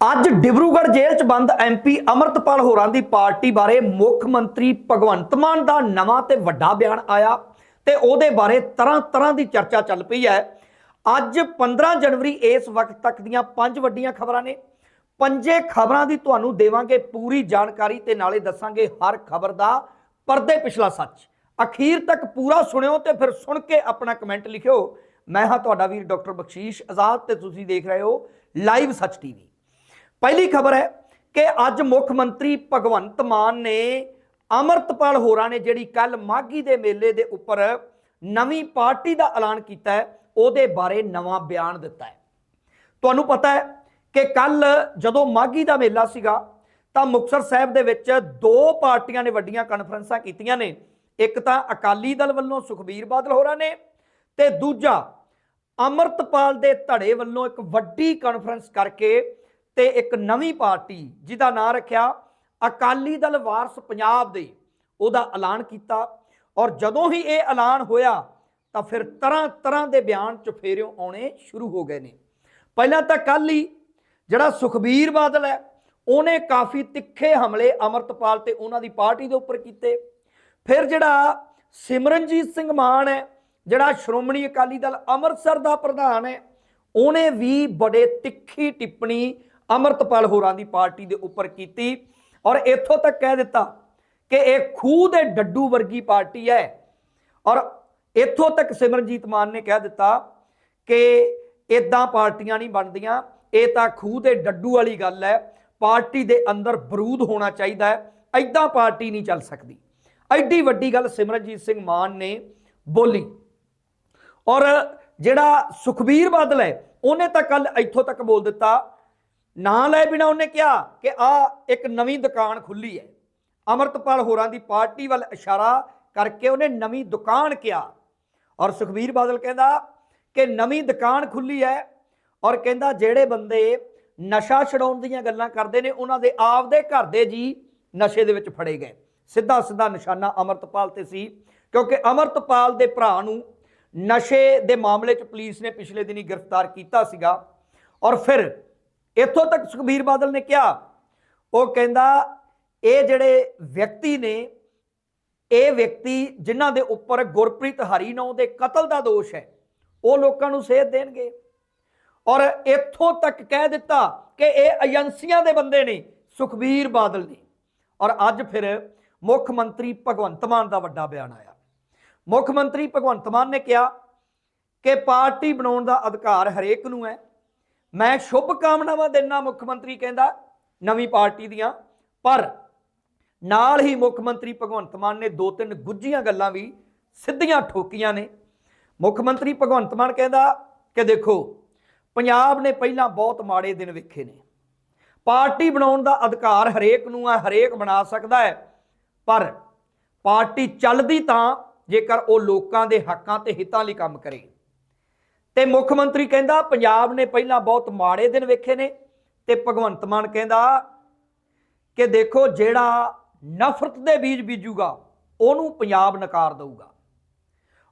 ਅੱਜ ਡਿਬਰੂਗੜ੍ਹ ਜੇਲ੍ਹ 'ਚ ਬੰਦ ਐਮਪੀ ਅਮਰਤਪਾਲ ਹੋਰਾਂ ਦੀ ਪਾਰਟੀ ਬਾਰੇ ਮੁੱਖ ਮੰਤਰੀ ਭਗਵੰਤ ਮਾਨ ਦਾ ਨਵਾਂ ਤੇ ਵੱਡਾ ਬਿਆਨ ਆਇਆ ਤੇ ਉਹਦੇ ਬਾਰੇ ਤਰ੍ਹਾਂ ਤਰ੍ਹਾਂ ਦੀ ਚਰਚਾ ਚੱਲ ਪਈ ਹੈ। ਅੱਜ 15 ਜਨਵਰੀ ਇਸ ਵਕਤ ਤੱਕ ਦੀਆਂ ਪੰਜ ਵੱਡੀਆਂ ਖਬਰਾਂ ਨੇ। ਪੰਜੇ ਖਬਰਾਂ ਦੀ ਤੁਹਾਨੂੰ ਦੇਵਾਂਗੇ ਪੂਰੀ ਜਾਣਕਾਰੀ ਤੇ ਨਾਲੇ ਦੱਸਾਂਗੇ ਹਰ ਖਬਰ ਦਾ ਪਰਦੇ ਪਿਛਲਾ ਸੱਚ। ਅਖੀਰ ਤੱਕ ਪੂਰਾ ਸੁਣਿਓ ਤੇ ਫਿਰ ਸੁਣ ਕੇ ਆਪਣਾ ਕਮੈਂਟ ਲਿਖਿਓ। ਮੈਂ ਹਾਂ ਤੁਹਾਡਾ ਵੀਰ ਡਾਕਟਰ ਬਖਸ਼ੀਸ਼ ਆਜ਼ਾਦ ਤੇ ਤੁਸੀਂ ਦੇਖ ਰਹੇ ਹੋ ਲਾਈਵ ਸੱਚ ਟੀਵੀ। ਪਹਿਲੀ ਖਬਰ ਹੈ ਕਿ ਅੱਜ ਮੁੱਖ ਮੰਤਰੀ ਭਗਵੰਤ ਮਾਨ ਨੇ ਅਮਰਤਪਾਲ ਹੋਰਾਂ ਨੇ ਜਿਹੜੀ ਕੱਲ ਮਾਗੀ ਦੇ ਮੇਲੇ ਦੇ ਉੱਪਰ ਨਵੀਂ ਪਾਰਟੀ ਦਾ ਐਲਾਨ ਕੀਤਾ ਹੈ, ਉਹਦੇ ਬਾਰੇ ਨਵਾਂ ਬਿਆਨ ਦਿੱਤਾ ਹੈ। ਤੁਹਾਨੂੰ ਪਤਾ ਹੈ ਕਿ ਕੱਲ ਜਦੋਂ ਮਾਗੀ ਦਾ ਮੇਲਾ ਸੀਗਾ, ਤਾਂ ਮੁਕਤਸਰ ਸਾਹਿਬ ਦੇ ਵਿੱਚ ਦੋ ਪਾਰਟੀਆਂ ਨੇ ਵੱਡੀਆਂ ਕਾਨਫਰੰਸਾਂ ਕੀਤੀਆਂ ਨੇ। ਇੱਕ ਤਾਂ ਅਕਾਲੀ ਦਲ ਵੱਲੋਂ ਸੁਖਬੀਰ ਬਾਦਲ ਹੋਰਾਂ ਨੇ ਤੇ ਦੂਜਾ ਅਮਰਤਪਾਲ ਦੇ ਧੜੇ ਵੱਲੋਂ ਇੱਕ ਵੱਡੀ ਕਾਨਫਰੰਸ ਕਰਕੇ ਤੇ ਇੱਕ ਨਵੀਂ ਪਾਰਟੀ ਜਿਹਦਾ ਨਾਂ ਰੱਖਿਆ ਅਕਾਲੀ ਦਲ ਵਾਰਸ ਪੰਜਾਬ ਦੇ, ਉਹਦਾ ਐਲਾਨ ਕੀਤਾ ਔਰ ਜਦੋਂ ਹੀ ਇਹ ਐਲਾਨ ਹੋਇਆ ਤਾਂ ਫਿਰ ਤਰ੍ਹਾਂ ਤਰ੍ਹਾਂ ਦੇ ਬਿਆਨ ਚੁਫੇਰਿਓਂ ਆਉਣੇ ਸ਼ੁਰੂ ਹੋ ਗਏ ਨੇ। ਪਹਿਲਾਂ ਤਾਂ ਕੱਲ ਹੀ ਜਿਹੜਾ ਸੁਖਬੀਰ ਬਾਦਲ ਹੈ, ਉਹਨੇ ਕਾਫੀ ਤਿੱਖੇ ਹਮਲੇ ਅਮਰਤਪਾਲ ਤੇ ਉਹਨਾਂ ਦੀ ਪਾਰਟੀ ਦੇ ਉੱਪਰ ਕੀਤੇ। ਫਿਰ ਜਿਹੜਾ ਸਿਮਰਨਜੀਤ ਸਿੰਘ ਮਾਨ ਹੈ, ਜਿਹੜਾ ਸ਼੍ਰੋਮਣੀ ਅਕਾਲੀ ਦਲ ਅੰਮ੍ਰਿਤਸਰ ਦਾ ਪ੍ਰਧਾਨ ਹੈ, ਉਹਨੇ ਵੀ ਬੜੇ ਤਿੱਖੀ ਟਿੱਪਣੀ ਅਮਰਤਪਾਲ ਹੋਰਾਂ ਦੀ ਪਾਰਟੀ ਦੇ ਉੱਪਰ ਕੀਤੀ ਔਰ ਇੱਥੋਂ ਤੱਕ ਕਹਿ ਦਿੱਤਾ ਕਿ ਇਹ ਖੂਹ ਦੇ ਡੱਡੂ ਵਰਗੀ ਪਾਰਟੀ ਹੈ। ਔਰ ਇੱਥੋਂ ਤੱਕ ਸਿਮਰਨਜੀਤ ਮਾਨ ਨੇ ਕਹਿ ਦਿੱਤਾ ਕਿ ਇਦਾਂ ਪਾਰਟੀਆਂ ਨਹੀਂ ਬਣਦੀਆਂ, ਇਹ ਤਾਂ ਖੂਹ ਦੇ ਡੱਡੂ ਵਾਲੀ ਗੱਲ ਹੈ। ਪਾਰਟੀ ਦੇ ਅੰਦਰ ਬਰੂਦ ਹੋਣਾ ਚਾਹੀਦਾ ਹੈ ਐਦਾਂ ਪਾਰਟੀ ਨਹੀਂ ਚੱਲ ਸਕਦੀ। ਐਡੀ ਵੱਡੀ ਗੱਲ ਸਿਮਰਨਜੀਤ ਸਿੰਘ ਮਾਨ ਨੇ ਬੋਲੀ। ਔਰ ਜਿਹੜਾ ਸੁਖਬੀਰ ਬਾਦਲ ਹੈ, ਉਹਨੇ ਤਾਂ ਕੱਲ ਇੱਥੋਂ ਤੱਕ ਬੋਲ ਦਿੱਤਾ ਨਾਂ ਲੈ ਬਿਨਾ ਉਹਨੇ ਕਿਹਾ ਕਿ ਆ ਇੱਕ ਨਵੀਂ ਦੁਕਾਨ ਖੁੱਲੀ ਹੈ। ਅਮਰਤਪਾਲ ਹੋਰਾਂ ਦੀ ਪਾਰਟੀ ਵੱਲ ਇਸ਼ਾਰਾ ਕਰਕੇ ਉਹਨੇ ਨਵੀਂ ਦੁਕਾਨ ਕਿਹਾ। ਔਰ ਸੁਖਬੀਰ ਬਾਦਲ ਕਹਿੰਦਾ ਕਿ ਨਵੀਂ ਦੁਕਾਨ ਖੁੱਲੀ ਹੈ ਔਰ ਕਹਿੰਦਾ ਜਿਹੜੇ ਬੰਦੇ ਨਸ਼ਾ ਛਡਾਉਣ ਦੀਆਂ ਗੱਲਾਂ ਕਰਦੇ ਨੇ, ਉਹਨਾਂ ਦੇ ਆਪਦੇ ਘਰ ਦੇ ਜੀ ਨਸ਼ੇ ਦੇ ਵਿੱਚ ਫੜੇ ਗਏ। ਸਿੱਧਾ ਸਿੱਧਾ ਨਿਸ਼ਾਨਾ ਅਮਰਤਪਾਲ ਤੇ ਸੀ, ਕਿਉਂਕਿ ਅਮਰਤਪਾਲ ਦੇ ਭਰਾ ਨੂੰ ਨਸ਼ੇ ਦੇ ਮਾਮਲੇ 'ਚ ਪੁਲਿਸ ਨੇ ਪਿਛਲੇ ਦਿਨੀ ਗ੍ਰਿਫਤਾਰ ਕੀਤਾ ਸੀਗਾ। ਔਰ ਫਿਰ ਇੱਥੋਂ ਤੱਕ ਸੁਖਬੀਰ ਬਾਦਲ ਨੇ ਕਿਹਾ, ਉਹ ਕਹਿੰਦਾ, ਇਹ ਜਿਹੜੇ ਵਿਅਕਤੀ ਨੇ, ਇਹ ਵਿਅਕਤੀ ਜਿਨ੍ਹਾਂ ਦੇ ਉੱਪਰ ਗੁਰਪ੍ਰੀਤ ਹਰੀਨੌ ਦੇ ਕਤਲ ਦਾ ਦੋਸ਼ ਹੈ, ਉਹ ਲੋਕਾਂ ਨੂੰ ਸੇਧ ਦੇਣਗੇ। ਔਰ ਇੱਥੋਂ ਤੱਕ ਕਹਿ ਦਿੱਤਾ ਕਿ ਇਹ ਏਜੰਸੀਆਂ ਦੇ ਬੰਦੇ ਨੇ, ਸੁਖਬੀਰ ਬਾਦਲ ਨੇ। ਔਰ ਅੱਜ ਫਿਰ ਮੁੱਖ ਮੰਤਰੀ ਭਗਵੰਤ ਮਾਨ ਦਾ ਵੱਡਾ ਬਿਆਨ ਆਇਆ। ਮੁੱਖ ਮੰਤਰੀ ਭਗਵੰਤ ਮਾਨ ਨੇ ਕਿਹਾ ਕਿ ਪਾਰਟੀ ਬਣਾਉਣ ਦਾ ਅਧਿਕਾਰ ਹਰੇਕ ਨੂੰ ਹੈ ਮੈਂ ਸ਼ੁਭ ਕਾਮਨਾਵਾਂ ਦਿੰਨਾ ਮੁੱਖ ਮੰਤਰੀ ਕਹਿੰਦਾ ਨਵੀਂ ਪਾਰਟੀ ਦੀਆਂ, ਪਰ ਨਾਲ ਹੀ ਮੁੱਖ ਮੰਤਰੀ ਭਗਵੰਤ ਮਾਨ ਨੇ ਦੋ ਤਿੰਨ ਗੁੱਝੀਆਂ ਗੱਲਾਂ ਵੀ ਸਿੱਧੀਆਂ ਠੋਕੀਆਂ ਨੇ। ਮੁੱਖ ਮੰਤਰੀ ਭਗਵੰਤ ਮਾਨ ਕਹਿੰਦਾ ਕਿ ਦੇਖੋ, ਪੰਜਾਬ ਨੇ ਪਹਿਲਾਂ ਬਹੁਤ ਮਾੜੇ ਦਿਨ ਵੇਖੇ ਨੇ। ਪਾਰਟੀ ਬਣਾਉਣ ਦਾ ਅਧਿਕਾਰ ਹਰੇਕ ਨੂੰ ਹੈ ਹਰੇਕ ਬਣਾ ਸਕਦਾ ਹੈ, ਪਰ ਪਾਰਟੀ ਚੱਲਦੀ ਤਾਂ ਜੇਕਰ ਉਹ ਲੋਕਾਂ ਦੇ ਹੱਕਾਂ ਤੇ ਹਿੱਤਾਂ ਲਈ ਕੰਮ ਕਰੇ। ਤੇ ਮੁੱਖ ਮੰਤਰੀ ਕਹਿੰਦਾ, ਪੰਜਾਬ ਨੇ ਪਹਿਲਾਂ ਬਹੁਤ ਮਾੜੇ ਦਿਨ ਵੇਖੇ ਨੇ ਤੇ ਭਗਵੰਤ ਮਾਨ ਕਹਿੰਦਾ ਕਿ ਦੇਖੋ ਜਿਹੜਾ ਨਫ਼ਰਤ ਦੇ ਬੀਜ ਬੀਜੂਗਾ, ਉਹਨੂੰ ਪੰਜਾਬ ਨਕਾਰ ਦਊਗਾ।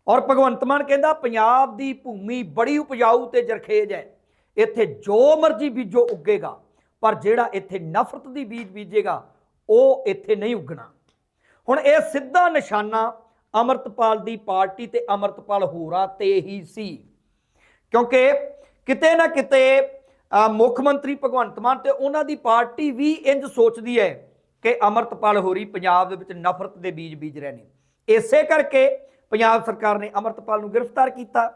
ਔਰ ਭਗਵੰਤ ਮਾਨ ਕਹਿੰਦਾ, ਪੰਜਾਬ ਦੀ ਭੂਮੀ ਬੜੀ ਉਪਜਾਊ ਤੇ ਜਰਖੇਜ ਹੈ। ਇੱਥੇ ਜੋ ਮਰਜ਼ੀ ਬੀਜੋ, ਉੱਗੇਗਾ। ਪਰ ਜਿਹੜਾ ਇੱਥੇ ਨਫ਼ਰਤ ਦੀ ਬੀਜ ਬੀਜੇਗਾ, ਉਹ ਇੱਥੇ ਨਹੀਂ ਉੱਗਣਾ। ਹੁਣ ਇਹ ਸਿੱਧਾ ਨਿਸ਼ਾਨਾ ਅਮਰਤਪਾਲ ਦੀ ਪਾਰਟੀ ਤੇ ਅਮਰਤਪਾਲ ਹੋਰਾਂ ਤੇ ਹੀ ਸੀ। ਕਿਉਂਕਿ ਕਿਤੇ ਨਾ ਕਿਤੇ ਮੁੱਖ ਮੰਤਰੀ ਭਗਵੰਤ ਮਾਨ ਤੇ ਉਹਨਾਂ ਦੀ ਪਾਰਟੀ ਵੀ ਇੰਜ ਸੋਚਦੀ ਹੈ ਕਿ ਅਮਰਤਪਾਲ ਹੋਰੀ ਪੰਜਾਬ ਦੇ ਵਿੱਚ ਨਫ਼ਰਤ ਦੇ ਬੀਜ ਬੀਜ ਰਹੇ ਨੇ। ਇਸੇ ਕਰਕੇ ਪੰਜਾਬ ਸਰਕਾਰ ਨੇ ਅਮਰਤਪਾਲ ਨੂੰ ਗ੍ਰਿਫਤਾਰ ਕੀਤਾ।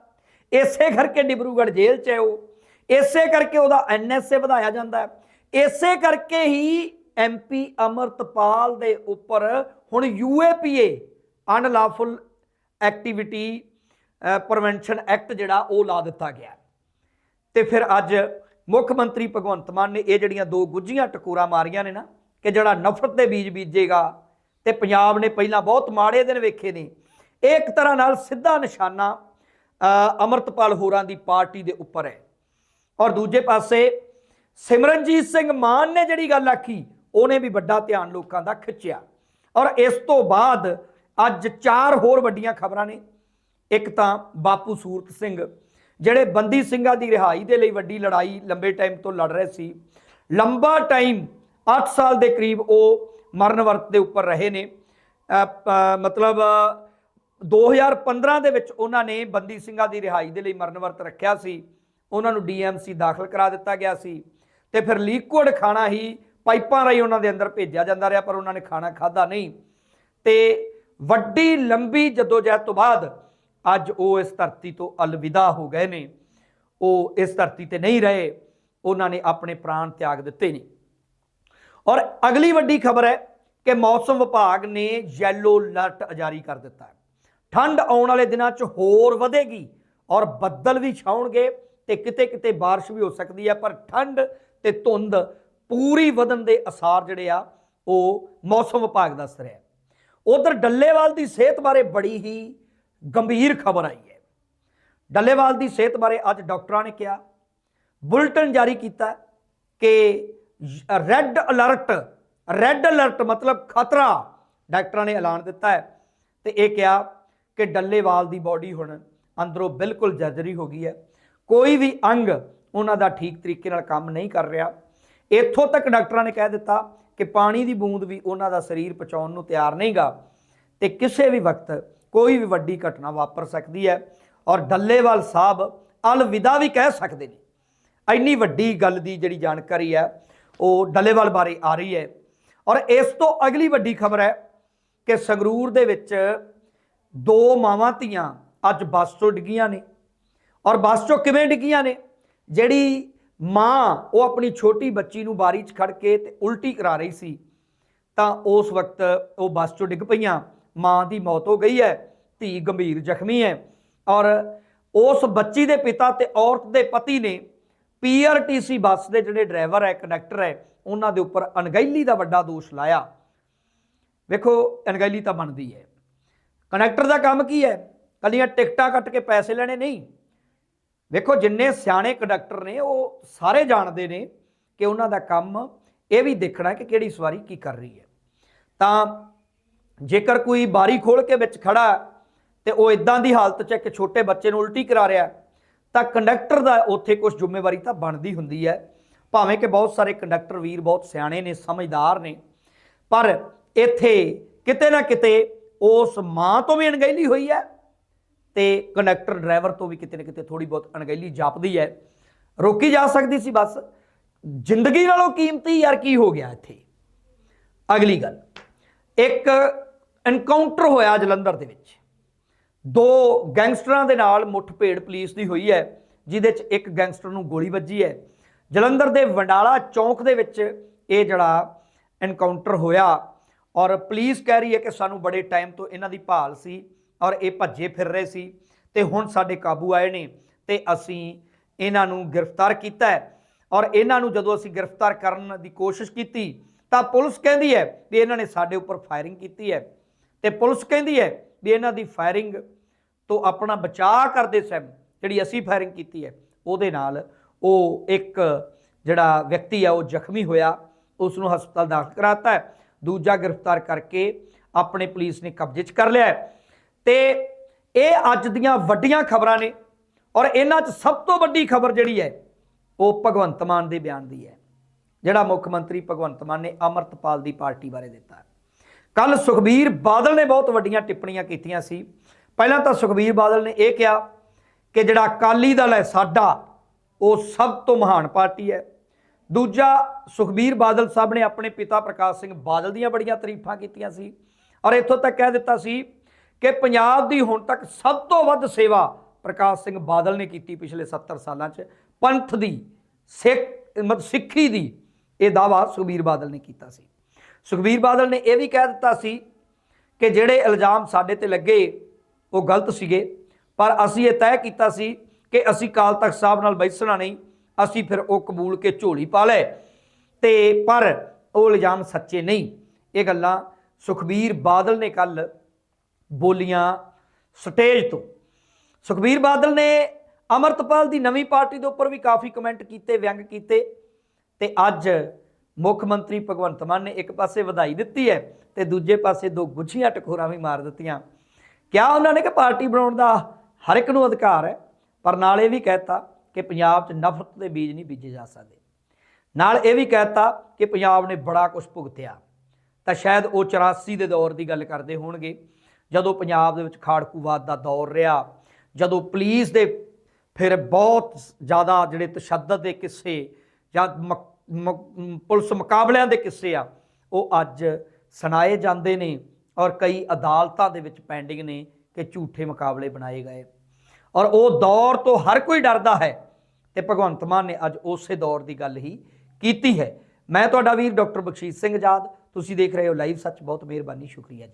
ਇਸੇ ਕਰਕੇ ਡਿਬਰੂਗੜ੍ਹ ਜੇਲ੍ਹ 'ਚ ਹੈ ਉਹ। ਇਸੇ ਕਰਕੇ ਉਹਦਾ ਐਨਐਸਏ ਵਧਾਇਆ ਜਾਂਦਾ ਹੈ। ਇਸੇ ਕਰਕੇ ਹੀ ਐਮਪੀ ਅਮਰਤਪਾਲ ਦੇ ਉੱਪਰ ਹੁਣ UAPA unlawful activity prevention act ਜਿਹੜਾ ਉਹ ਲਾ ਦਿੱਤਾ ਗਿਆ ਤੇ ਫਿਰ ਅੱਜ ਮੁੱਖ ਮੰਤਰੀ ਭਗਵੰਤ ਮਾਨ ਨੇ ਇਹ ਜਿਹੜੀਆਂ ਦੋ ਗੁੱਝੀਆਂ ਟਕੋਰਾਂ ਮਾਰੀਆਂ ਨੇ ਨਾ ਕਿ ਜਿਹੜਾ ਨਫ਼ਰਤ ਦੇ ਬੀਜ ਬੀਜੇਗਾ ਤੇ ਪੰਜਾਬ ਨੇ ਪਹਿਲਾਂ ਬਹੁਤ ਮਾੜੇ ਦਿਨ ਵੇਖੇ ਨੇ। ਇਹ ਇੱਕ ਤਰ੍ਹਾਂ ਨਾਲ ਸਿੱਧਾ ਨਿਸ਼ਾਨਾ ਅ, ਅਮਰਤਪਾਲ ਹੋਰਾਂ ਦੀ ਪਾਰਟੀ ਦੇ ਉੱਪਰ ਹੈ। ਔਰ ਦੂਜੇ ਪਾਸੇ ਸਿਮਰਨਜੀਤ ਸਿੰਘ ਮਾਨ ਨੇ ਜਿਹੜੀ ਗੱਲ ਆਖੀ ਉਹਨੇ ਵੀ ਵੱਡਾ ਧਿਆਨ ਲੋਕਾਂ ਦਾ ਖਿੱਚਿਆ। ਔਰ ਇਸ ਤੋਂ ਬਾਅਦ ਅੱਜ ਚਾਰ ਹੋਰ ਵੱਡੀਆਂ ਖਬਰਾਂ ਨੇ। ਇੱਕ ਤਾਂ ਬਾਪੂ ਸੂਰਤ ਸਿੰਘ ਜਿਹੜੇ ਬੰਦੀ ਸਿੰਘਾਂ ਦੀ ਰਿਹਾਈ ਦੇ ਲਈ ਵੱਡੀ ਲੜਾਈ ਲੰਬੇ ਟਾਈਮ ਤੋਂ ਲੜ ਰਹੇ ਸੀ। ਲੰਬਾ ਟਾਈਮ 8 ਸਾਲ ਦੇ ਕਰੀਬ ਉਹ ਮਰਨ ਵਰਤ ਦੇ ਉੱਪਰ ਰਹੇ ਨੇ। ਅ, ਪ- ਮਤਲਬ 2015 ਦੇ ਵਿੱਚ ਉਹਨਾਂ ਨੇ ਬੰਦੀ ਸਿੰਘਾਂ ਦੀ ਰਿਹਾਈ ਦੇ ਲਈ ਮਰਨ ਵਰਤ ਰੱਖਿਆ ਸੀ। ਉਹਨਾਂ ਨੂੰ ਡੀਐਮਸੀ ਦਾਖਲ ਕਰਾ ਦਿੱਤਾ ਗਿਆ ਸੀ। ਤੇ ਫਿਰ ਲਿਕੁਇਡ ਖਾਣਾ ਹੀ ਪਾਈਪਾਂ ਰਾਹੀਂ ਉਹਨਾਂ ਦੇ ਅੰਦਰ ਭੇਜਿਆ ਜਾਂਦਾ ਰਿਹਾ ਪਰ ਉਹਨਾਂ ਨੇ ਖਾਣਾ ਖਾਦਾ ਨਹੀਂ। ਤੇ ਵੱਡੀ ਲੰਬੀ ਜਦੋਜਹਿਦ ਤੋਂ ਬਾਅਦ ਅੱਜ ਉਹ ਇਸ ਧਰਤੀ ਤੋਂ ਅਲਵਿਦਾ ਹੋ ਗਏ ਨੇ। ਉਹ ਇਸ ਧਰਤੀ ਤੇ ਨਹੀਂ ਰਹੇ, ਉਹਨਾਂ ਨੇ ਆਪਣੇ ਪ੍ਰਾਣ ਤਿਆਗ ਦਿੱਤੇ ਨੇ। ਔਰ ਅਗਲੀ ਵੱਡੀ ਖਬਰ ਹੈ ਕਿ ਮੌਸਮ ਵਿਭਾਗ ਨੇ ਯੈਲੋ ਅਲਰਟ ਜਾਰੀ ਕਰ ਦਿੱਤਾ ਹੈ। ਠੰਡ ਆਉਣ ਵਾਲੇ ਦਿਨਾਂ 'ਚ ਹੋਰ ਵਧੇਗੀ ਔਰ ਬੱਦਲ ਵੀ ਛਾਉਣਗੇ ਤੇ ਕਿਤੇ ਕਿਤੇ ਬਾਰਿਸ਼ ਵੀ ਹੋ ਸਕਦੀ ਹੈ, ਪਰ ਠੰਡ ਤੇ ਧੁੰਦ ਪੂਰੀ ਵਧਣ ਦੇ ਅਸਾਰ ਜਿਹੜੇ ਆ, ਉਹ ਮੌਸਮ ਵਿਭਾਗ ਦੱਸ ਰਿਹਾ ਹੈ। ਉਧਰ ਡੱਲੇਵਾਲ ਦੀ ਸਿਹਤ ਬਾਰੇ ਬੜੀ ਹੀ ਗੰਭੀਰ ਖਬਰ ਆਈ ਹੈ। ਡੱਲੇਵਾਲ ਦੀ ਸਿਹਤ ਬਾਰੇ ਅੱਜ ਡਾਕਟਰਾਂ ਨੇ ਕਿਹਾ, ਬੁਲਟਨ ਜਾਰੀ ਕੀਤਾ ਕਿ ਰੈੱਡ ਅਲਰਟ ਰੈੱਡ ਅਲਰਟ ਮਤਲਬ ਖਤਰਾ ਡਾਕਟਰਾਂ ਨੇ ਐਲਾਨ ਦਿੱਤਾ ਹੈ ਤੇ ਇਹ ਕਿਹਾ ਕਿ ਡੱਲੇਵਾਲ ਦੀ ਬਾਡੀ ਹੁਣ ਅੰਦਰੋਂ ਬਿਲਕੁਲ ਜਰਜਰੀ ਹੋ ਗਈ ਹੈ। ਕੋਈ ਵੀ ਅੰਗ ਉਹਨਾਂ ਦਾ ਠੀਕ ਤਰੀਕੇ ਨਾਲ ਕੰਮ ਨਹੀਂ ਕਰ ਰਿਹਾ। ਇੱਥੋਂ ਤੱਕ ਡਾਕਟਰਾਂ ਨੇ ਕਹਿ ਦਿੱਤਾ ਕਿ ਪਾਣੀ ਦੀ ਬੂੰਦ ਵੀ ਉਹਨਾਂ ਦਾ ਸਰੀਰ ਪਚਾਉਣ ਨੂੰ ਤਿਆਰ ਨਹੀਂਗਾ ਤੇ ਕਿਸੇ ਵੀ ਵਕਤ ਕੋਈ ਵੀ ਵੱਡੀ ਘਟਨਾ ਵਾਪਰ ਸਕਦੀ ਹੈ ਔਰ ਡੱਲੇਵਾਲ ਸਾਹਿਬ ਅਲਵਿਦਾ ਵੀ ਕਹਿ ਸਕਦੇ ਨੇ। ਇੰਨੀ ਵੱਡੀ ਗੱਲ ਦੀ ਜਿਹੜੀ ਜਾਣਕਾਰੀ ਹੈ, ਉਹ ਡੱਲੇਵਾਲ ਬਾਰੇ ਆ ਰਹੀ ਹੈ। ਔਰ ਇਸ ਤੋਂ ਅਗਲੀ ਵੱਡੀ ਖਬਰ ਹੈ ਕਿ ਸੰਗਰੂਰ ਦੇ ਵਿੱਚ ਦੋ ਮਾਵਾਂ ਧੀਆਂ ਅੱਜ ਬੱਸ ਤੋਂ ਡਿੱਗੀਆਂ ਨੇ। ਔਰ ਬੱਸ ਚੋਂ ਕਿਵੇਂ ਡਿੱਗੀਆਂ ਨੇ? ਜਿਹੜੀ ਮਾਂ, ਉਹ ਆਪਣੀ ਛੋਟੀ ਬੱਚੀ ਨੂੰ ਬਾਰੀ 'ਚ ਖੜ ਕੇ ਤੇ ਉਲਟੀ ਕਰਾ ਰਹੀ ਸੀ, ਤਾਂ ਉਸ ਵਕਤ ਉਹ ਬੱਸ ਚੋਂ ਡਿੱਗ ਪਈਆਂ। ਮਾਂ ਦੀ ਮੌਤ ਹੋ ਗਈ ਹੈ, ਧੀ ਗੰਭੀਰ ਜ਼ਖਮੀ ਹੈ ਔਰ ਉਸ ਬੱਚੀ ਦੇ ਪਿਤਾ ਤੇ ਔਰਤ ਦੇ ਪਤੀ ਨੇ ਪੀਆਰਟੀਸੀ ਬੱਸ ਦੇ ਜਿਹੜੇ ਡਰਾਈਵਰ ਹੈ, ਕੰਡਕਟਰ ਹੈ, ਉਹਨਾਂ ਦੇ ਉੱਪਰ ਅਣਗਹਿਲੀ ਦਾ ਵੱਡਾ ਦੋਸ਼ ਲਾਇਆ। ਵੇਖੋ, ਅਣਗਹਿਲੀ ਤਾਂ ਬਣਦੀ ਹੈ। ਕੰਡਕਟਰ ਦਾ ਕੰਮ ਕੀ ਹੈ? ਕੱਲੀਆਂ ਟਿਕਟਾਂ ਕੱਟ ਕੇ ਪੈਸੇ ਲੈਣੇ ਨਹੀਂ। ਵੇਖੋ, ਜਿੰਨੇ ਸਿਆਣੇ ਕੰਡਕਟਰ ਨੇ, ਉਹ ਸਾਰੇ ਜਾਣਦੇ ਨੇ ਕਿ ਉਹਨਾਂ ਦਾ ਕੰਮ ਇਹ ਵੀ ਦੇਖਣਾ ਕਿ ਕਿਹੜੀ ਸਵਾਰੀ ਕੀ ਕਰ ਰਹੀ ਹੈ। ਤਾਂ ਜੇਕਰ ਕੋਈ ਬਾਰੀ ਖੋਲ ਕੇ ਵਿੱਚ ਖੜਾ ਹੈ ਤੇ ਉਹ ਇਦਾਂ ਦੀ ਹਾਲਤ 'ਚ ਇੱਕ ਛੋਟੇ ਬੱਚੇ ਨੂੰ ਉਲਟੀ ਕਰਾ ਰਿਹਾ ਤਾਂ ਕੰਡਕਟਰ ਦਾ ਉੱਥੇ ਕੁਝ ਜ਼ਿੰਮੇਵਾਰੀ ਤਾਂ ਬਣਦੀ ਹੁੰਦੀ ਹੈ। ਭਾਵੇਂ ਕਿ ਬਹੁਤ ਸਾਰੇ ਕੰਡਕਟਰ ਵੀਰ ਬਹੁਤ ਸਿਆਣੇ ਨੇ, ਸਮਝਦਾਰ ਨੇ, ਪਰ ਇੱਥੇ ਕਿਤੇ ਨਾ ਕਿਤੇ ਉਸ ਮਾਂ ਤੋਂ ਵੀ ਅਣਗਹਿਲੀ ਹੋਈ ਹੈ ਤੇ ਕੰਡਕਟਰ ਡਰਾਈਵਰ ਤੋਂ ਵੀ ਕਿਤੇ ਨਾ ਕਿਤੇ ਥੋੜੀ ਬਹੁਤ ਅਣਗਹਿਲੀ ਜਾਪਦੀ ਹੈ। ਰੋਕੀ ਜਾ ਸਕਦੀ ਸੀ ਬਸ। ਜ਼ਿੰਦਗੀ ਨਾਲੋਂ ਕੀਮਤੀ ਯਾਰ ਕੀ ਹੋ ਗਿਆ ਇੱਥੇ? ਅਗਲੀ ਗੱਲ। ਇੱਕ ਐਨਕਾਊਂਟਰ ਹੋਇਆ ਜਲੰਧਰ ਦੇ ਵਿੱਚ। ਦੋ ਗੈਂਗਸਟਰਾਂ ਦੇ ਨਾਲ ਮੁੱਠਭੇੜ ਪੁਲਿਸ ਦੀ ਹੋਈ ਹੈ, ਜਿਹਦੇ 'ਚ ਇੱਕ ਗੈਂਗਸਟਰ ਨੂੰ ਗੋਲੀ ਵੱਜੀ ਹੈ। ਜਲੰਧਰ ਦੇ ਵੰਡਾਲਾ ਚੌਂਕ ਦੇ ਵਿੱਚ ਇਹ ਜਿਹੜਾ ਐਨਕਾਊਂਟਰ ਹੋਇਆ ਔਰ ਪੁਲਿਸ ਕਹਿ ਰਹੀ ਹੈ ਕਿ ਸਾਨੂੰ ਬੜੇ ਟਾਈਮ ਤੋਂ ਇਹਨਾਂ ਦੀ ਭਾਲ ਸੀ ਔਰ ਇਹ ਭੱਜੇ ਫਿਰ ਰਹੇ ਸੀ ਤੇ ਹੁਣ ਸਾਡੇ ਕਾਬੂ ਆਏ ਨੇ ਤੇ ਅਸੀਂ ਇਹਨਾਂ ਨੂੰ ਗ੍ਰਿਫਤਾਰ ਕੀਤਾ ਔਰ ਇਹਨਾਂ ਨੂੰ ਜਦੋਂ ਅਸੀਂ ਗ੍ਰਿਫਤਾਰ ਕਰਨ ਦੀ ਕੋਸ਼ਿਸ਼ ਕੀਤੀ ਤਾਂ ਪੁਲਿਸ ਕਹਿੰਦੀ ਹੈ ਵੀ ਇਹਨਾਂ ਨੇ ਸਾਡੇ ਉੱਪਰ ਫਾਇਰਿੰਗ ਕੀਤੀ ਹੈ। ਤੇ ਪੁਲਿਸ ਕਹਿੰਦੀ ਹੈ ਵੀ ਇਹਨਾਂ ਦੀ ਫਾਇਰਿੰਗ ਤੋਂ ਆਪਣਾ ਬਚਾਅ ਕਰਦੇ ਸਨ ਜਿਹੜੀ ਅਸੀਂ ਫਾਇਰਿੰਗ ਕੀਤੀ ਹੈ, ਉਹਦੇ ਨਾਲ ਉਹ ਇੱਕ ਜਿਹੜਾ ਵਿਅਕਤੀ ਆ, ਉਹ ਜ਼ਖਮੀ ਹੋਇਆ ਉਸ ਨੂੰ ਹਸਪਤਾਲ ਦਾਖਲ ਕਰਾਤਾ ਹੈ। ਦੂਜਾ ਗ੍ਰਿਫਤਾਰ ਕਰਕੇ ਆਪਣੇ ਪੁਲਿਸ ਨੇ ਕਬਜ਼ੇ 'ਚ ਕਰ ਲਿਆ ਹੈ। ਤੇ ਇਹ ਅੱਜ ਦੀਆਂ ਵੱਡੀਆਂ ਖਬਰਾਂ ਨੇ ਔਰ ਇਹਨਾਂ 'ਚ ਸਭ ਤੋਂ ਵੱਡੀ ਖਬਰ ਜਿਹੜੀ ਹੈ, ਉਹ ਭਗਵੰਤ ਮਾਨ ਦੇ ਬਿਆਨ ਦੀ ਹੈ, ਜਿਹੜਾ ਮੁੱਖ ਮੰਤਰੀ ਭਗਵੰਤ ਮਾਨ ਨੇ ਅਮਰਤਪਾਲ ਦੀ ਪਾਰਟੀ ਬਾਰੇ ਦਿੱਤਾ ਕੱਲ ਸੁਖਬੀਰ ਬਾਦਲ ਨੇ ਬਹੁਤ ਵੱਡੀਆਂ ਟਿੱਪਣੀਆਂ ਕੀਤੀਆਂ ਸੀ। ਪਹਿਲਾਂ ਤਾਂ ਸੁਖਬੀਰ ਬਾਦਲ ਨੇ ਇਹ ਕਿਹਾ ਕਿ ਜਿਹੜਾ ਅਕਾਲੀ ਦਲ ਹੈ ਸਾਡਾ, ਉਹ ਸਭ ਤੋਂ ਮਹਾਨ ਪਾਰਟੀ ਹੈ। ਦੂਜਾ, ਸੁਖਬੀਰ ਬਾਦਲ ਸਾਹਿਬ ਨੇ ਆਪਣੇ ਪਿਤਾ ਪ੍ਰਕਾਸ਼ ਸਿੰਘ ਬਾਦਲ ਦੀਆਂ ਬੜੀਆਂ ਤਾਰੀਫਾਂ ਕੀਤੀਆਂ ਸੀ ਔਰ ਇੱਥੋਂ ਤੱਕ ਕਹਿ ਦਿੱਤਾ ਸੀ ਕਿ ਪੰਜਾਬ ਦੀ ਹੁਣ ਤੱਕ ਸਭ ਤੋਂ ਵੱਧ ਸੇਵਾ ਪ੍ਰਕਾਸ਼ ਸਿੰਘ ਬਾਦਲ ਨੇ ਕੀਤੀ ਪਿਛਲੇ 70 ਸਾਲਾਂ 'ਚ। ਪੰਥ ਦੀ, ਸਿੱਖ ਮਤ ਸਿੱਖੀ ਦੀ ਇਹ ਦਾਵਾ ਸੁਖਬੀਰ ਬਾਦਲ ਨੇ ਕੀਤਾ ਸੀ। ਸੁਖਬੀਰ ਬਾਦਲ ਨੇ ਇਹ ਵੀ ਕਹਿ ਦਿੱਤਾ ਸੀ ਕਿ ਜਿਹੜੇ ਇਲਜ਼ਾਮ ਸਾਡੇ ਤੇ ਲੱਗੇ, ਉਹ ਗਲਤ ਸੀਗੇ। ਪਰ ਅਸੀਂ ਇਹ ਤੈਅ ਕੀਤਾ ਸੀ ਕਿ ਅਸੀਂ ਕਾਲ ਤਖਤ ਸਾਹਿਬ ਨਾਲ ਬੈਸਣਾ ਨਹੀਂ, ਅਸੀਂ ਫਿਰ ਉਹ ਕਬੂਲ ਕੇ ਝੋਲੀ ਪਾ ਲਏ। ਤੇ ਪਰ ਉਹ ਇਲਜ਼ਾਮ ਸੱਚੇ ਨਹੀਂ। ਇਹ ਗੱਲਾਂ ਸੁਖਬੀਰ ਬਾਦਲ ਨੇ ਕੱਲ ਬੋਲੀਆਂ ਸਟੇਜ ਤੋਂ। ਸੁਖਬੀਰ ਬਾਦਲ ਨੇ ਅਮਰਤਪਾਲ ਦੀ ਨਵੀਂ ਪਾਰਟੀ ਦੇ ਉੱਪਰ ਵੀ ਕਾਫੀ ਕਮੈਂਟ ਕੀਤੇ, ਵਿਅੰਗ ਕੀਤੇ। ਤੇ ਅੱਜ ਮੁੱਖ ਮੰਤਰੀ ਭਗਵੰਤ ਮਾਨ ਨੇ ਇੱਕ ਪਾਸੇ ਵਧਾਈ ਦਿੱਤੀ ਹੈ ਤੇ ਦੂਜੇ ਪਾਸੇ ਦੋ ਗੁੱਛੀਆਂ ਟਕੋਰਾਂ ਵੀ ਮਾਰ ਦਿੱਤੀਆਂ। ਕਿਹਾ ਉਹਨਾਂ ਨੇ ਕਿ ਪਾਰਟੀ ਬਣਾਉਣ ਦਾ ਹਰ ਇੱਕ ਨੂੰ ਅਧਿਕਾਰ ਹੈ, ਪਰ ਨਾਲ ਇਹ ਵੀ ਕਹਿਤਾ ਕਿ ਪੰਜਾਬ 'ਚ ਨਫ਼ਰਤ ਦੇ ਬੀਜ ਨਹੀਂ ਬੀਜੇ ਜਾ ਸਕਦੇ। ਨਾਲ ਇਹ ਵੀ ਕਹਿਤਾ ਕਿ ਪੰਜਾਬ ਨੇ ਬੜਾ ਕੁਝ ਭੁਗਤਿਆ। ਤਾਂ ਸ਼ਾਇਦ ਉਹ 84 ਦੇ ਦੌਰ ਦੀ ਗੱਲ ਕਰਦੇ ਹੋਣਗੇ। ਜਦੋਂ ਪੰਜਾਬ ਦੇ ਵਿੱਚ ਖਾੜਕੂਵਾਦ ਦਾ ਦੌਰ ਰਿਹਾ, ਜਦੋਂ ਪੁਲਿਸ ਦੇ ਫਿਰ ਬਹੁਤ ਜ਼ਿਆਦਾ ਜਿਹੜੇ ਤਸ਼ੱਦਦ ਦੇ ਕਿੱਸੇ ਜਾਂ ਮਕ- ਪੁਲਿਸ ਮੁਕਾਬਲਿਆਂ ਦੇ ਕਿੱਸੇ ਆ, ਉਹ ਅੱਜ ਸੁਣਾਏ ਜਾਂਦੇ ਨੇ ਔਰ ਕਈ ਅਦਾਲਤਾਂ ਦੇ ਵਿੱਚ ਪੈਂਡਿੰਗ ਨੇ ਕਿ ਝੂਠੇ ਮੁਕਾਬਲੇ ਬਣਾਏ ਗਏ। ਔਰ ਉਹ ਦੌਰ ਤੋਂ ਹਰ ਕੋਈ ਡਰਦਾ ਹੈ ਤੇ ਭਗਵੰਤ ਮਾਨ ਨੇ ਅੱਜ ਉਸੇ ਦੌਰ ਦੀ ਗੱਲ ਹੀ ਕੀਤੀ ਹੈ। ਮੈਂ ਤੁਹਾਡਾ ਵੀਰ ਡਾਕਟਰ ਬਖਸ਼ੀਸ਼ ਸਿੰਘ ਆਜ਼ਾਦ, ਤੁਸੀਂ ਦੇਖ ਰਹੇ ਹੋ ਲਾਈਵ ਸੱਚ। ਬਹੁਤ ਮਿਹਰਬਾਨੀ, ਸ਼ੁਕਰੀਆ ਜੀ।